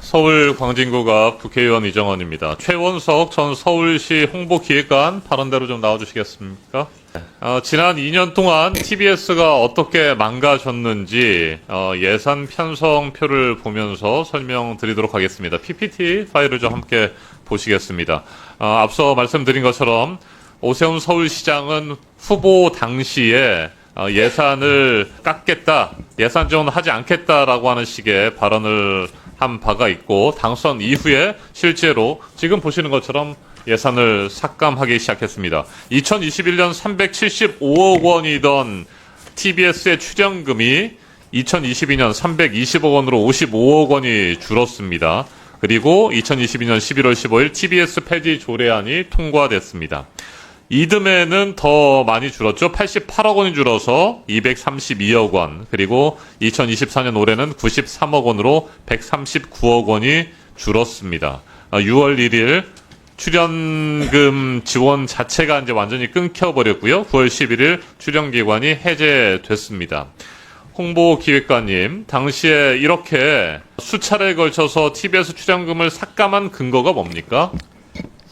서울 광진구가 국회의원 이정원입니다. 최원석 전 서울시 홍보기획관 발언대로 좀 나와주시겠습니까? 어, 지난 2년 동안 TBS가 어떻게 망가졌는지 어, 예산 편성표를 보면서 설명드리도록 하겠습니다. PPT 파일을 좀 함께 보시겠습니다. 어, 앞서 말씀드린 것처럼 오세훈 서울시장은 후보 당시에 어, 예산을 깎겠다, 예산 지원하지 않겠다라고 하는 식의 발언을 한 바가 있고 당선 이후에 실제로 지금 보시는 것처럼 예산을 삭감하기 시작했습니다. 2021년 375억 원이던 TBS의 출연금이 2022년 320억 원으로 55억 원이 줄었습니다. 그리고 2022년 11월 15일 TBS 폐지 조례안이 통과됐습니다. 이듬해는 더 많이 줄었죠. 88억 원이 줄어서 232억 원. 그리고 2024년 올해는 93억 원으로 139억 원이 줄었습니다. 6월 1일 출연금 지원 자체가 이제 완전히 끊겨버렸고요. 9월 11일 출연기관이 해제됐습니다. 홍보기획관님, 당시에 이렇게 수차례에 걸쳐서 TBS 출연금을 삭감한 근거가 뭡니까?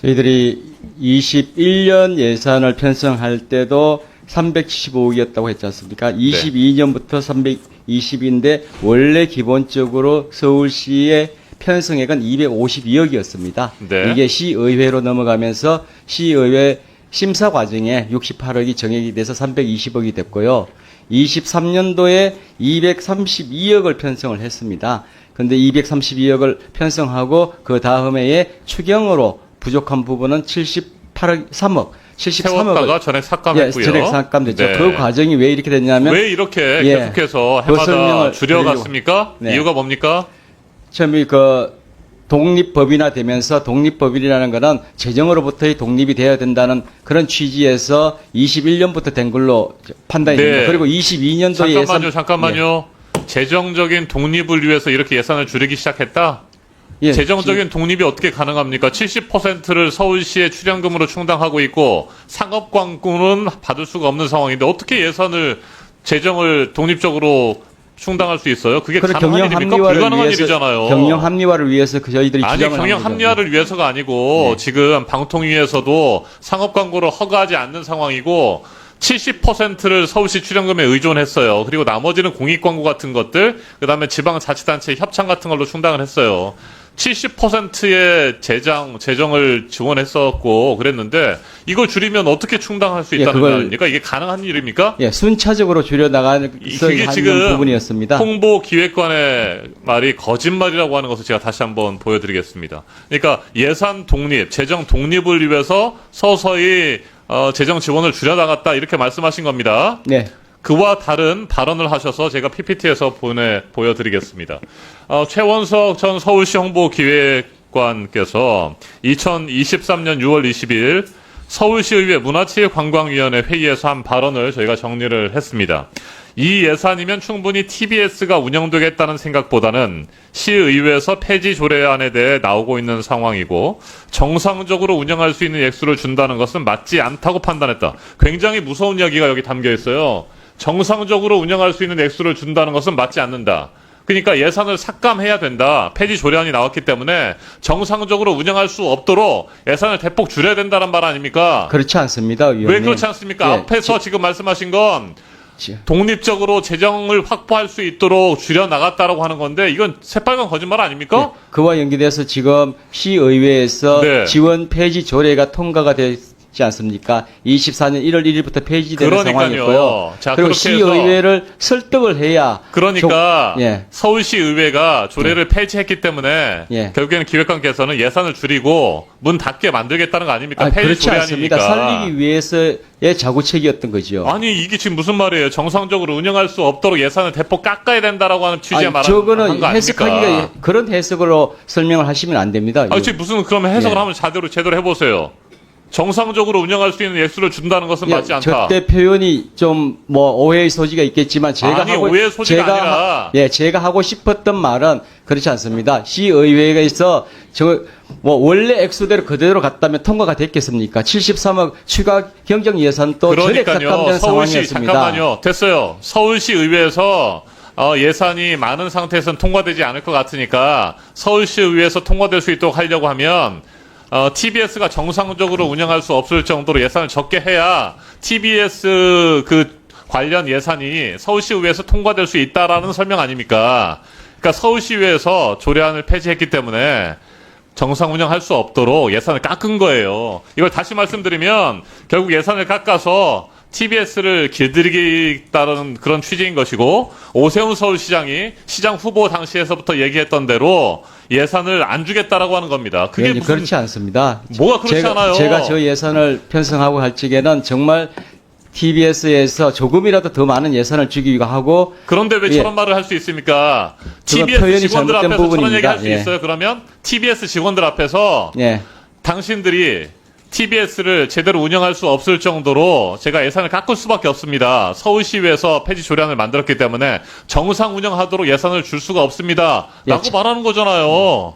저희들이 21년 예산을 편성할 때도 375억이었다고 했지 않습니까? 22년부터 320인데 원래 기본적으로 서울시의 편성액은 252억이었습니다. 네. 이게 시의회로 넘어가면서 시의회 심사 과정에 68억이 정액이 돼서 320억이 됐고요. 23년도에 232억을 편성을 했습니다. 근데 232억을 편성하고 그 다음해에 추경으로 부족한 부분은 78억 3억 73억을 세웠다가 전액 삭감했고요. 예, 전액 삭감됐죠. 네. 그 과정이 왜 이렇게 됐냐면 왜 이렇게 예. 계속해서 그 해마다 설명을 줄여갔습니까? 네. 이유가 뭡니까? 처음에 그 독립법이나 되면서 독립법이라는 거는 재정으로부터의 독립이 되어야 된다는 그런 취지에서 21년부터 된 걸로 판단이 네. 됩니다. 그리고 22년도에 잠깐만요, 예산 예. 잠깐만요. 재정적인 독립을 위해서 이렇게 예산을 줄이기 시작했다? 예, 재정적인 독립이 어떻게 가능합니까? 70%를 서울시의 출연금으로 충당하고 있고 상업 광고는 받을 수가 없는 상황인데 어떻게 예산을 재정을 독립적으로 충당할 수 있어요? 그게 가능한 일입니까? 합리화를 불가능한 위해서 일이잖아요. 경영 합리화를 위해서 그 저희들이 아니 경영 한 거죠. 합리화를 위해서가 아니고 네. 지금 방통위에서도 상업 광고를 허가하지 않는 상황이고 70%를 서울시 출연금에 의존했어요. 그리고 나머지는 공익 광고 같은 것들, 그 다음에 지방 자치단체 협찬 같은 걸로 충당을 했어요. 70%의 재정 재정을 지원했었고 그랬는데 이걸 줄이면 어떻게 충당할 수 예, 있다는 그걸- 거 아닙니까? 이게 가능한 일입니까? 예, 순차적으로 줄여 나가는 이게 하는 지금 부분이었습니다. 홍보 기획관의 말이 거짓말이라고 하는 것을 제가 다시 한번 보여드리겠습니다. 그러니까 예산 독립, 재정 독립을 위해서 서서히 어, 재정 지원을 줄여 나갔다 이렇게 말씀하신 겁니다. 네. 그와 다른 발언을 하셔서 제가 PPT에서 보내 보여드리겠습니다. 어, 최원석 전 서울시 홍보기획관께서 2023년 6월 20일 서울시의회 문화체육관광위원회 회의에서 한 발언을 저희가 정리를 했습니다. 이 예산이면 충분히 TBS가 운영되겠다는 생각보다는 시의회에서 폐지 조례안에 대해 나오고 있는 상황이고 정상적으로 운영할 수 있는 액수를 준다는 것은 맞지 않다고 판단했다. 굉장히 무서운 이야기가 여기 담겨 있어요. 정상적으로 운영할 수 있는 액수를 준다는 것은 맞지 않는다. 그러니까 예산을 삭감해야 된다. 폐지 조례안이 나왔기 때문에 정상적으로 운영할 수 없도록 예산을 대폭 줄여야 된다는 말 아닙니까? 그렇지 않습니다. 의원님. 왜 그렇지 않습니까? 예, 앞에서 지금 말씀하신 건 지- 독립적으로 재정을 확보할 수 있도록 줄여 나갔다라고 하는 건데 이건 새빨간 거짓말 아닙니까? 네, 그와 연계돼서 지금 시의회에서 네. 지원 폐지 조례가 통과가 되지 않습니까? 24년 1월 1일부터 폐지되는 그러니까요. 상황이었고요. 자, 그리고 시의회를 설득을 해야 그러니까 조- 예. 서울시 의회가 조례를 폐지했기 때문에 예. 결국에는 기획관께서는 예산을 줄이고 문 닫게 만들겠다는 거 아닙니까? 아, 폐지 그렇지. 않습니다. 살리기 위해서의 자구책이었던 거죠. 아니 이게 지금 무슨 말이에요? 정상적으로 운영할 수 없도록 예산을 대폭 깎아야 된다라고 하는 취지의 아니, 말한 저거는 아닙니까? 해석하기가 그런 해석으로 설명을 하시면 안 됩니다. 아, 지금 무슨 그러면 해석을 예. 하면 제대로 제대로 해보세요. 정상적으로 운영할 수 있는 액수를 준다는 것은 예, 맞지 않다. 저때 표현이 좀 뭐 오해의 소지가 있겠지만 제가 아니, 하고 오해의 소지가 제가 아니라. 하- 예 제가 하고 싶었던 말은 그렇지 않습니다. 시의회에서 저 뭐 원래 액수대로 그대로 갔다면 통과가 됐겠습니까? 73억 추가 경정 예산도 전액 그러니까요. 삭감된 서울시 상황이었습니다. 잠깐만요. 됐어요. 서울시 의회에서 어, 예산이 많은 상태에서는 통과되지 않을 것 같으니까 서울시 의회에서 통과될 수 있도록 하려고 하면 어, TBS가 정상적으로 운영할 수 없을 정도로 예산을 적게 해야 TBS 그 관련 예산이 서울시의회에서 통과될 수 있다라는 설명 아닙니까? 그러니까 서울시의회에서 조례안을 폐지했기 때문에 정상 운영할 수 없도록 예산을 깎은 거예요. 이걸 다시 말씀드리면 결국 예산을 깎아서 TBS를 길들이겠다는 그런 취지인 것이고 오세훈 서울시장이 시장 후보 당시에서부터 얘기했던 대로 예산을 안 주겠다라고 하는 겁니다. 그게 예, 무슨 그렇지 않습니다. 뭐가 그렇지 제가, 않아요? 제가 저 예산을 편성하고 할 적에는 정말 TBS에서 조금이라도 더 많은 예산을 주기 위하고 그런데 왜 예. 저런 말을 할 수 있습니까? TBS 직원들 앞에서 저런 얘기 할수 부분입니다. 예. 있어요? 그러면 TBS 직원들 앞에서 예, 당신들이 TBS를 제대로 운영할 수 없을 정도로 제가 예산을 깎을 수밖에 없습니다. 서울시의회에서 폐지 조례안을 만들었기 때문에 정상 운영하도록 예산을 줄 수가 없습니다. 예, 라고 자- 말하는 거잖아요.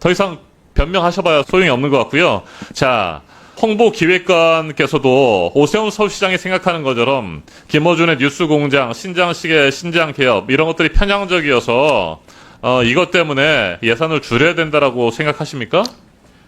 더 이상 변명하셔봐야 소용이 없는 것 같고요. 자, 홍보기획관께서도 오세훈 서울시장이 생각하는 것처럼 김어준의 뉴스공장, 신장식의 신장개업 이런 것들이 편향적이어서 어, 이것 때문에 예산을 줄여야 된다라고 생각하십니까?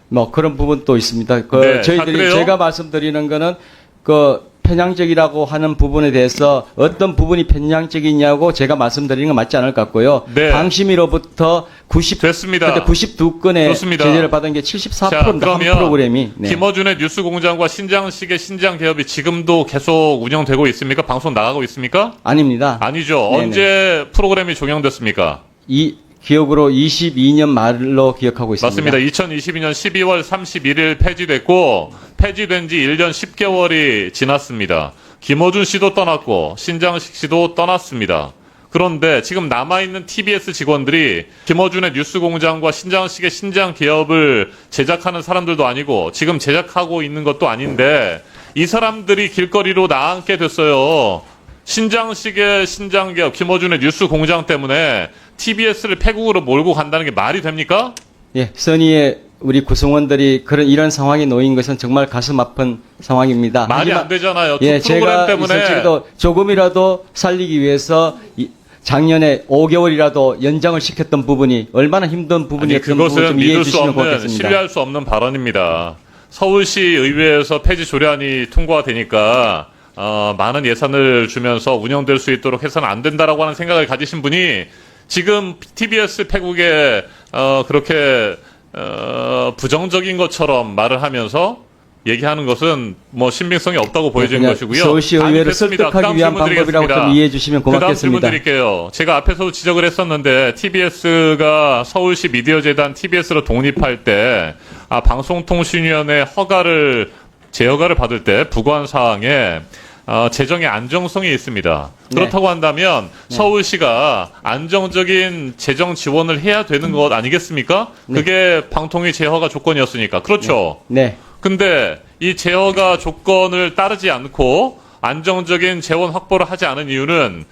뭐 그런 부분도 있습니다. 그 네, 아, 저희들이? 제가 말씀드리는 거는 그 편향적이라고 하는 부분에 대해서 어떤 부분이 편향적이냐고 제가 말씀드리는 건 맞지 않을 것 같고요. 네. 방심위로부터 90 됐습니다. 그때 92건의 좋습니다. 제재를 받은 게 74%입니다. 한 프로그램이. 네. 김어준의 뉴스공장과 신장식의 신장 개업이 지금도 계속 운영되고 있습니까? 방송 나가고 있습니까? 아닙니다. 아니죠. 네네. 언제 프로그램이 종영됐습니까? 이 기억으로 22년 말로 기억하고 있습니다. 맞습니다. 2022년 12월 31일 폐지됐고 폐지된 지 1년 10개월이 지났습니다. 김어준 씨도 떠났고 신장식 씨도 떠났습니다. 그런데 지금 남아있는 TBS 직원들이 김어준의 뉴스 공장과 신장식의 신장 개업을 제작하는 사람들도 아니고 지금 제작하고 있는 것도 아닌데 이 사람들이 길거리로 나앉게 됐어요. 신장식의 신장 개업, 김어준의 뉴스 공장 때문에 TBS를 폐국으로 몰고 간다는 게 말이 됩니까? 예, 선의의 우리 구성원들이 그런 이런 상황에 놓인 것은 정말 가슴 아픈 상황입니다. 말이 하지만 안 되잖아요. 두 예, 제가 때문에 있을지도 조금이라도 살리기 위해서 이- 작년에 5개월이라도 연장을 시켰던 부분이 얼마나 힘든 부분이었던 부분 그것은 좀 이해해 믿을 수 주시면 없는 고맙겠습니다. 신뢰할 수 없는 발언입니다. 서울시 의회에서 폐지 조례안이 통과가 되니까 어, 많은 예산을 주면서 운영될 수 있도록 해서는 안 된다라고 하는 생각을 가지신 분이 지금 TBS 폐국에 어, 그렇게 어, 부정적인 것처럼 말을 하면서 얘기하는 것은 뭐 신빙성이 없다고 보여지는 그냥 것이고요. 서울시 의회를. 설득하기 위한 방법이라고. 좀 이해해 주시면 그다음 질문 고맙겠습니다. 드릴게요. 제가 앞에서도 지적을 했었는데 TBS가 서울시 미디어재단 TBS로 독립할 때 아, 방송통신위원회 허가를 재허가를 받을 때 부관 사항에 어, 재정의 안정성이 있습니다. 네. 그렇다고 한다면 서울시가 안정적인 재정 지원을 해야 되는 것 아니겠습니까? 그게 방통위 재허가 조건이었으니까. 그렇죠. 네. 근데 이 제어가 조건을 따르지 않고 안정적인 재원 확보를 하지 않은 이유는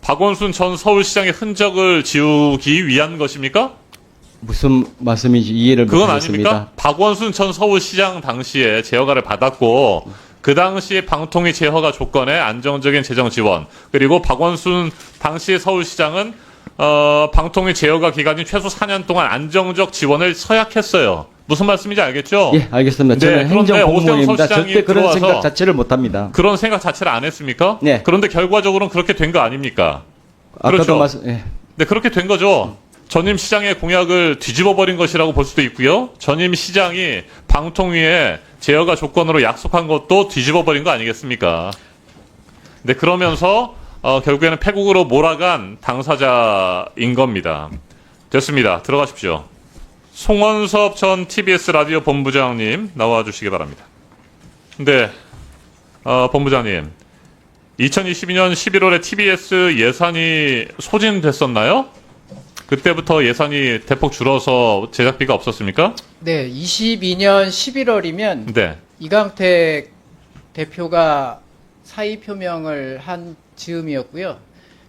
박원순 전 서울시장의 흔적을 지우기 위한 것입니까? 무슨 말씀인지 이해를 그건 못하겠습니다. 아닙니까? 박원순 전 서울시장 당시에 제허가를 받았고 그 당시 방통위 제허가 조건에 안정적인 재정 지원 그리고 박원순 당시 서울시장은 어, 방통위 제허가 기간이 최소 4년 동안 안정적 지원을 서약했어요. 무슨 말씀인지 알겠죠? 예, 알겠습니다. 네, 저는 그런데 행정공무원입니다. 절대 그런 생각 자체를 못합니다. 그런 생각 자체를 안 했습니까? 네. 그런데 결과적으로는 그렇게 된 거 아닙니까? 아까도 그렇죠. 말씀, 예. 네, 그렇게 된 거죠. 전임 시장의 공약을 뒤집어 버린 것이라고 볼 수도 있고요. 전임 시장이 방통위에 제어가 조건으로 약속한 것도 뒤집어 버린 거 아니겠습니까? 네, 그러면서 어, 결국에는 폐국으로 몰아간 당사자인 겁니다. 됐습니다. 들어가십시오. 송원섭 전 TBS 라디오 본부장님 나와 주시기 바랍니다. 네, 어, 본부장님. 2022년 11월에 TBS 예산이 소진됐었나요? 그때부터 예산이 대폭 줄어서 제작비가 없었습니까? 네, 22년 11월이면 네. 이강택 대표가 사의 표명을 한 즈음이었고요.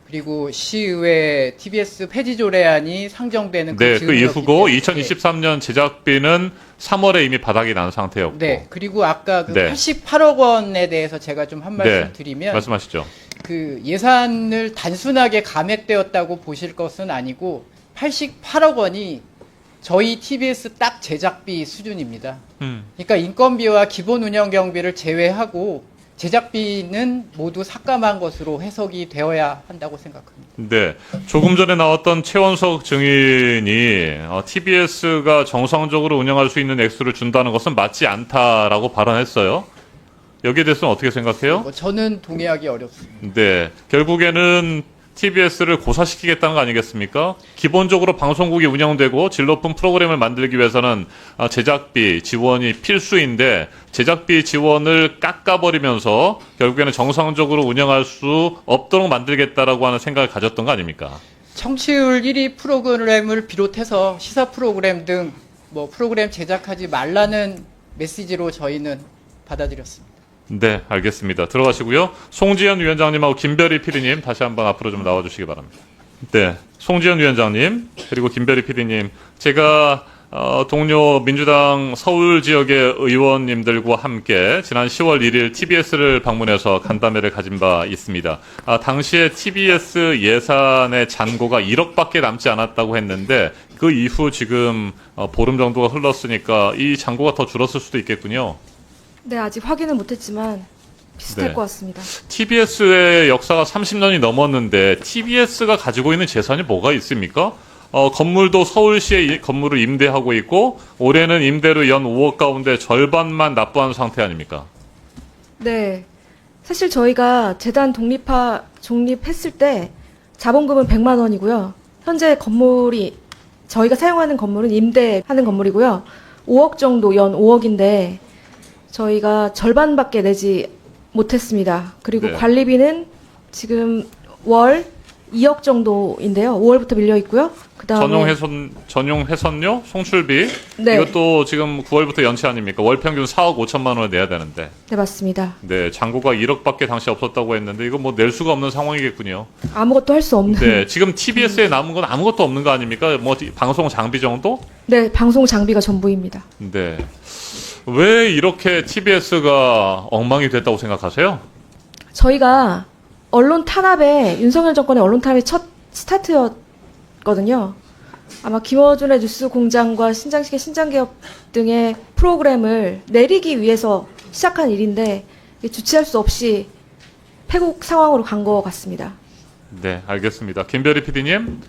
그리고 시의회 TBS 폐지 조례안이 상정되는 그 네, 그 이후고 때문에 2023년 제작비는 3월에 이미 바닥이 난 상태였고. 네, 그리고 아까 그 네. 88억 원에 대해서 제가 좀 한 말씀 네, 드리면 말씀하시죠. 그 예산을 단순하게 감액되었다고 보실 것은 아니고 88억 원이 저희 TBS 딱 제작비 수준입니다. 음. 그러니까 인건비와 기본 운영 경비를 제외하고 제작비는 모두 삭감한 것으로 해석이 되어야 한다고 생각합니다. 네. 조금 전에 나왔던 최원석 증인이 어, TBS가 정상적으로 운영할 수 있는 액수를 준다는 것은 맞지 않다라고 발언했어요. 여기에 대해서는 어떻게 생각해요? 뭐 저는 동의하기 어렵습니다. 네. 결국에는 TBS를 고사시키겠다는 거 아니겠습니까? 기본적으로 방송국이 운영되고 질 높은 프로그램을 만들기 위해서는 아, 제작비 지원이 필수인데 제작비 지원을 깎아버리면서 결국에는 정상적으로 운영할 수 없도록 만들겠다라고 하는 생각을 가졌던 거 아닙니까? 청취율 1위 프로그램을 비롯해서 시사 프로그램 등 뭐 프로그램 제작하지 말라는 메시지로 저희는 받아들였습니다. 네, 알겠습니다. 들어가시고요. 송지현 위원장님하고 김별희 PD님 다시 한번 앞으로 좀 나와주시기 바랍니다. 네, 송지현 위원장님 그리고 김별희 PD님 제가 어, 동료 민주당 서울 지역의 의원님들과 함께 지난 10월 1일 TBS를 방문해서 간담회를 가진 바 있습니다. 아, 당시에 TBS 예산의 잔고가 1억밖에 남지 않았다고 했는데 그 이후 지금 어, 보름 정도가 흘렀으니까 이 잔고가 더 줄었을 수도 있겠군요. 네, 아직 확인은 못했지만 비슷할 네. 것 같습니다. TBS의 역사가 30년이 넘었는데 TBS가 가지고 있는 재산이 뭐가 있습니까? 어, 건물도 서울시에 이- 건물을 임대하고 있고 올해는 임대료 연 5억 가운데 절반만 납부한 상태 아닙니까? 네. 사실 저희가 재단 독립화, 독립했을 때 자본금은 100만 원이고요. 현재 건물이, 저희가 사용하는 건물은 임대하는 건물이고요. 5억 정도, 연 5억인데 저희가 절반밖에 내지 못했습니다. 그리고 네. 관리비는 지금 월 2억 정도인데요. 5월부터 밀려 있고요. 그다음에 전용 회선 전용 회선료, 송출비 네. 이것도 지금 9월부터 연체 아닙니까? 월 평균 4억 5천만 원을 내야 되는데. 네, 맞습니다. 네, 잔고가 1억밖에 당시 없었다고 했는데 이거 뭐 낼 수가 없는 상황이겠군요. 아무것도 할 수 없는 네, 지금 TBS에 남은 건 아무것도 없는 거 아닙니까? 뭐 방송 장비 정도? 네, 방송 장비가 전부입니다. 네. 왜 이렇게 TBS가 엉망이 됐다고 생각하세요? 저희가 언론 탄압에 윤석열 정권의 언론 탄압의 첫 스타트였거든요. 아마 김어준의 뉴스 공장과 신장식의 신장개업 등의 프로그램을 내리기 위해서 시작한 일인데 주체할 수 없이 패국 상황으로 간 것 같습니다. 네, 알겠습니다. 김별희 PD님,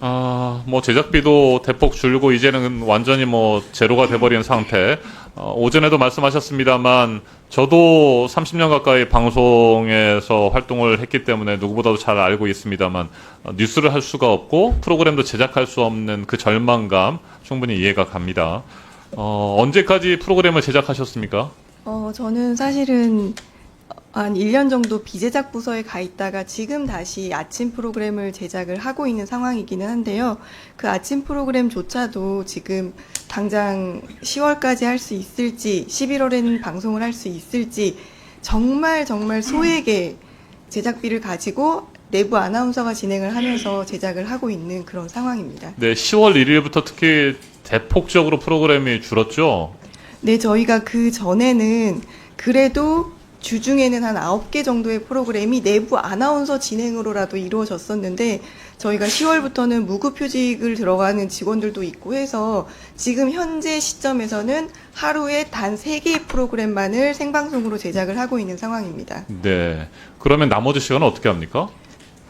아, 뭐 제작비도 대폭 줄고 이제는 완전히 뭐 제로가 돼버린 상태. 어, 오전에도 말씀하셨습니다만 저도 30년 가까이 방송에서 활동을 했기 때문에 누구보다도 잘 알고 있습니다만 어, 뉴스를 할 수가 없고 프로그램도 제작할 수 없는 그 절망감 충분히 이해가 갑니다. 어, 언제까지 프로그램을 제작하셨습니까? 어, 저는 사실은 한 1년 정도 비제작 부서에 가 있다가 지금 다시 아침 프로그램을 제작을 하고 있는 상황이기는 한데요. 그 아침 프로그램조차도 지금 당장 10월까지 할 수 있을지, 11월에는 방송을 할 수 있을지, 정말 정말 소액의 제작비를 가지고 내부 아나운서가 진행을 하면서 제작을 하고 있는 그런 상황입니다. 네, 10월 1일부터 특히 대폭적으로 프로그램이 줄었죠. 네, 저희가 그 전에는 그래도 주중에는 한 9개 정도의 프로그램이 내부 아나운서 진행으로라도 이루어졌었는데 저희가 10월부터는 무급휴직을 들어가는 직원들도 있고 해서 지금 현재 시점에서는 하루에 단 3개의 프로그램만을 생방송으로 제작을 하고 있는 상황입니다. 네. 그러면 나머지 시간은 어떻게 합니까?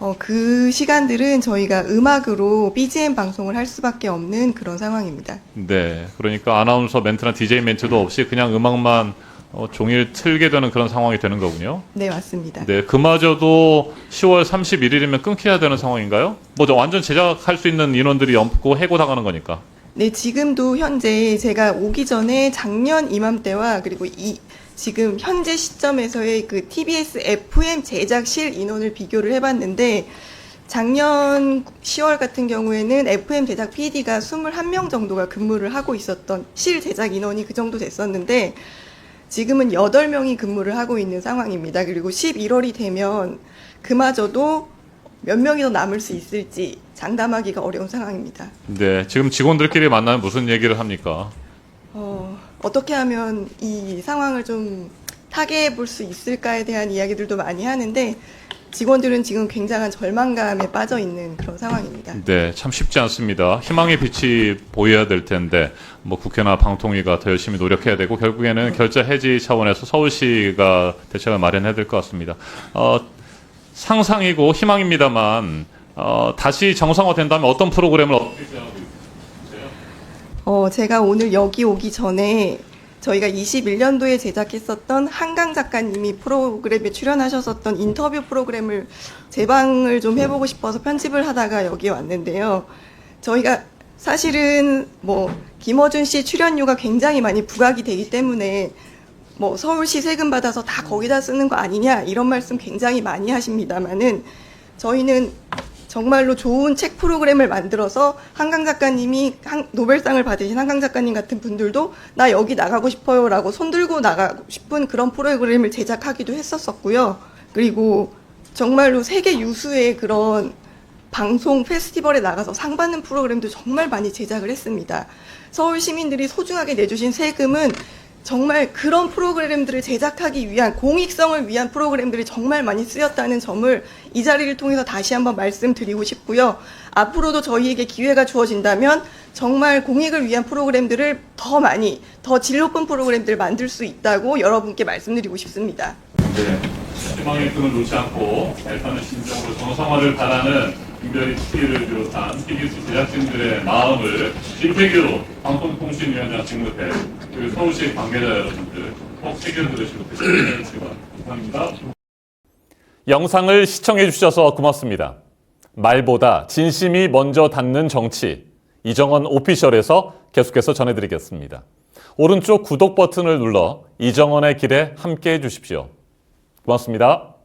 어, 그 시간들은 저희가 음악으로 BGM 방송을 할 수밖에 없는 그런 상황입니다. 네. 그러니까 아나운서 멘트나 DJ 멘트도 없이 그냥 음악만 어, 종일 틀게 되는 그런 상황이 되는 거군요. 네, 맞습니다. 네. 그마저도 10월 31일이면 끊겨야 되는 상황인가요? 뭐저 완전 제작할 수 있는 인원들이 없고 해고당하는 거니까. 네, 지금도 현재 제가 오기 전에 작년 이맘때와 그리고 이 지금 현재 시점에서의 그 TBS FM 제작실 인원을 비교를 해봤는데 작년 10월 같은 경우에는 FM 제작 PD가 21명 정도가 근무를 하고 있었던 실 제작 인원이 그 정도 됐었는데 지금은 8명이 근무를 하고 있는 상황입니다. 그리고 11월이 되면 그마저도 몇 명이 더 남을 수 있을지 장담하기가 어려운 상황입니다. 네. 지금 직원들끼리 만나면 무슨 얘기를 합니까? 어, 어떻게 하면 이 상황을 좀 타개해 볼 수 있을까에 대한 이야기들도 많이 하는데 직원들은 지금 굉장한 절망감에 빠져 있는 그런 상황입니다. 네, 참 쉽지 않습니다. 희망의 빛이 보여야 될 텐데 뭐 국회나 방통위가 더 열심히 노력해야 되고 결국에는 결자 해지 차원에서 서울시가 대책을 마련해야 될 것 같습니다. 어, 상상이고 희망입니다만 어, 다시 정상화된다면 어떤 프로그램을? 어, 제가 오늘 여기 오기 전에 저희가 21년도에 제작했었던 한강 작가님이 프로그램에 출연하셨었던 인터뷰 프로그램을 재방을 좀 해보고 싶어서 편집을 하다가 여기 왔는데요. 저희가 사실은 뭐 김어준 씨 출연료가 굉장히 많이 부각이 되기 때문에 뭐 서울시 세금 받아서 다 거기다 쓰는 거 아니냐 이런 말씀 굉장히 많이 하십니다만은 저희는 정말로 좋은 책 프로그램을 만들어서 한강 작가님이 한- 노벨상을 받으신 한강 작가님 같은 분들도 나 여기 나가고 싶어요라고 손들고 나가고 싶은 그런 프로그램을 제작하기도 했었었고요. 그리고 정말로 세계 유수의 그런 방송 페스티벌에 나가서 상 받는 프로그램도 정말 많이 제작을 했습니다. 서울 시민들이 소중하게 내주신 세금은 정말 그런 프로그램들을 제작하기 위한 공익성을 위한 프로그램들이 정말 많이 쓰였다는 점을 이 자리를 통해서 다시 한번 말씀드리고 싶고요. 앞으로도 저희에게 기회가 주어진다면 정말 공익을 위한 프로그램들을 더 많이, 더질 높은 프로그램들을 만들 수 있다고 여러분께 말씀드리고 싶습니다. 네, 희망의 끈을 놓지 않고 일단은 진정으로 정상화를 바라는 김별희 TV를 비롯한 TBS 제작진들의 마음을 김태규 방송통신위원장 직무대 그리고 서울시 관계자 여러분들 꼭 챙겨 들으시고 계시길 감사합니다. 영상을 시청해 주셔서 고맙습니다. 말보다 진심이 먼저 닿는 정치 이정원 오피셜에서 계속해서 전해드리겠습니다. 오른쪽 구독 버튼을 눌러 이정원의 길에 함께 해 주십시오. 고맙습니다.